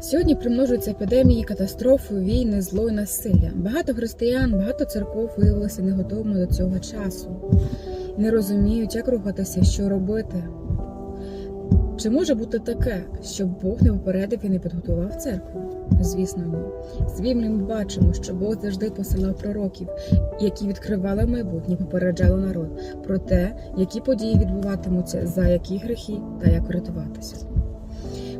Сьогодні примножуються епідемії, катастрофи, війни, зло і насилля. Багато християн, багато церков виявилися не готовими до цього часу, не розуміють, як рухатися, що робити. Чи може бути таке, щоб Бог не попередив і не підготував церкву? Звісно, ні. З Біблії ми бачимо, що Бог завжди посилав пророків, які відкривали майбутнє, попереджали народ про те, які події відбуватимуться, за які гріхи та як врятуватися.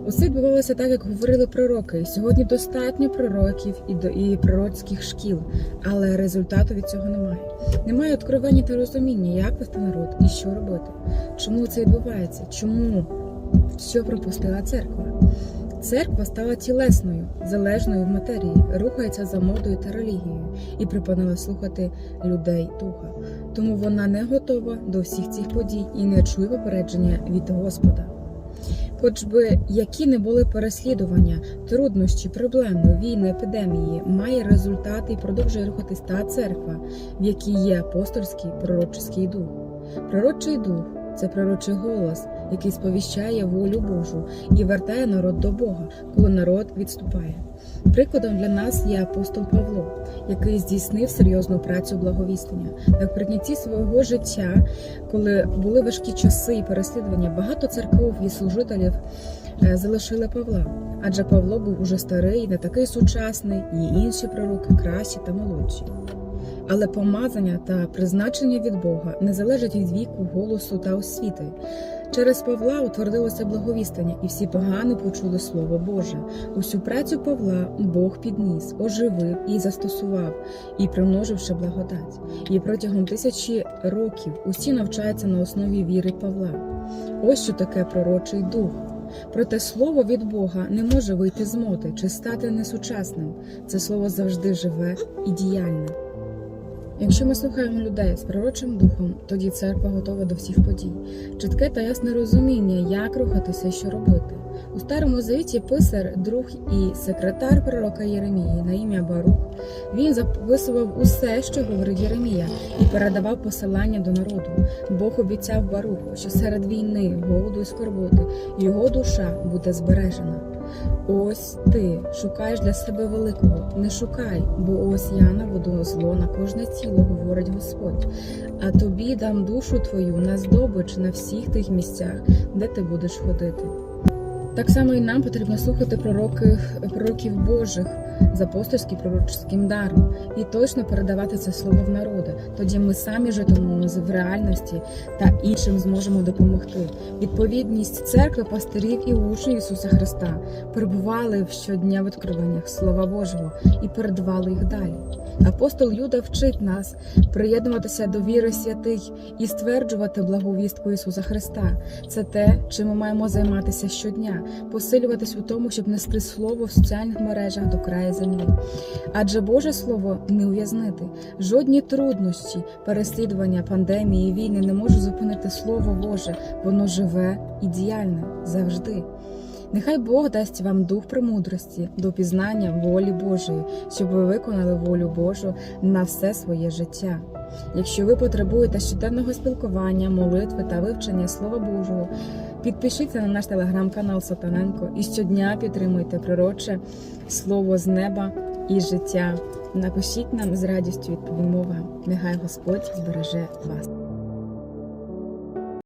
Усе відбувалося так, як говорили пророки. Сьогодні достатньо пророків і до і пророцьких шкіл, але результату від цього немає. Немає откровення та розуміння, як вести народ і що робити. Чому це відбувається? Чому що пропустила церква? Церква стала тілесною, залежною в матерії, рухається за модою та релігією і припинила слухати людей духа. Тому вона не готова до всіх цих подій і не чує попередження від Господа. Хоч би які не були переслідування, труднощі, проблеми, війни, епідемії, має результати і продовжує рухатись та церква, в якій є апостольський пророчий дух. Пророчий дух це пророчий голос, який сповіщає волю Божу і вертає народ до Бога, коли народ відступає. Прикладом для нас є апостол Павло, який здійснив серйозну працю благовістення. Наприкінці свого життя, коли були важкі часи і переслідування, багато церков і служителів е, залишили Павла, адже Павло був уже старий, не такий сучасний, і інші пророки кращі та молодші. Але помазання та призначення від Бога не залежать від віку, голосу та освіти. Через Павла утвердилося благовістання, і всі погано почули Слово Боже. Усю працю Павла Бог підніс, оживив і застосував, і примноживши благодать. І протягом тисячі років усі навчаються на основі віри Павла. Ось що таке пророчий дух. Проте слово від Бога не може вийти з моди чи стати несучасним. Це слово завжди живе і діяльне. Якщо ми слухаємо людей з пророчим духом, тоді церква готова до всіх подій. Чітке та ясне розуміння, як рухатися і що робити. У старому завіті писар, друг і секретар пророка Єремії на ім'я Барух. Він записував усе, що говорить Єремія, і передавав посилання до народу. Бог обіцяв Баруху, що серед війни, голоду і скорботи його душа буде збережена. Ось ти шукаєш для себе великого, не шукай, бо ось я наведу зло на кожне тіло, говорить Господь. А тобі дам душу твою на здобич на всіх тих місцях, де ти будеш ходити. Так само і нам потрібно слухати пророки, пророків Божих з апостольським пророчським даром і точно передавати це слово в народи. Тоді ми самі житимемо в реальності та іншим зможемо допомогти. Відповідність церкви, пастирів і учнів Ісуса Христа перебували в щодня в відкриваннях Слова Божого і передавали їх далі. Апостол Юда вчить нас приєднуватися до віри святих і стверджувати благовістку Ісуса Христа. Це те, чим ми маємо займатися щодня, посилюватись у тому, щоб нести слово в соціальних мережах до краю землі. Адже Боже Слово не ув'язнити. Жодні труднощі, переслідування, пандемії, війни не можуть зупинити Слово Боже. Воно живе і діяльне завжди. Нехай Бог дасть вам дух премудрості до пізнання волі Божої, щоб ви виконали волю Божу на все своє життя. Якщо ви потребуєте щоденного спілкування, молитви та вивчення Слова Божого, підпишіться на наш телеграм-канал Сатаненко і щодня підтримуйте пророче слово з неба і життя. Напишіть нам з радістю відповімо вам. Нехай Господь збереже вас.